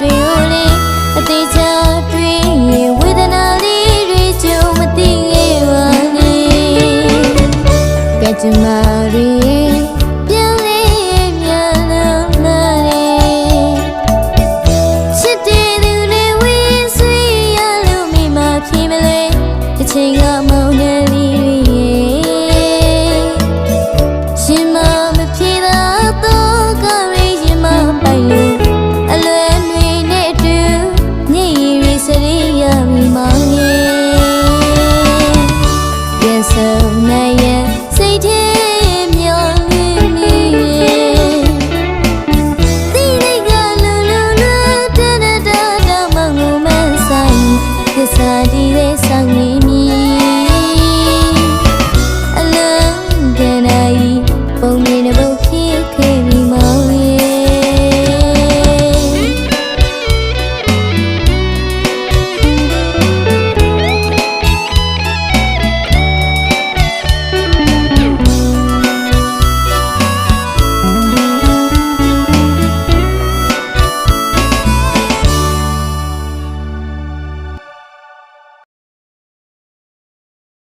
တွေ့လို့လေအသေးချာတွေ့ရင်ဝေဒနာလေးတွေကြုံမသိရပါနဲ့ကဲချင်မာရီ 세상이 미.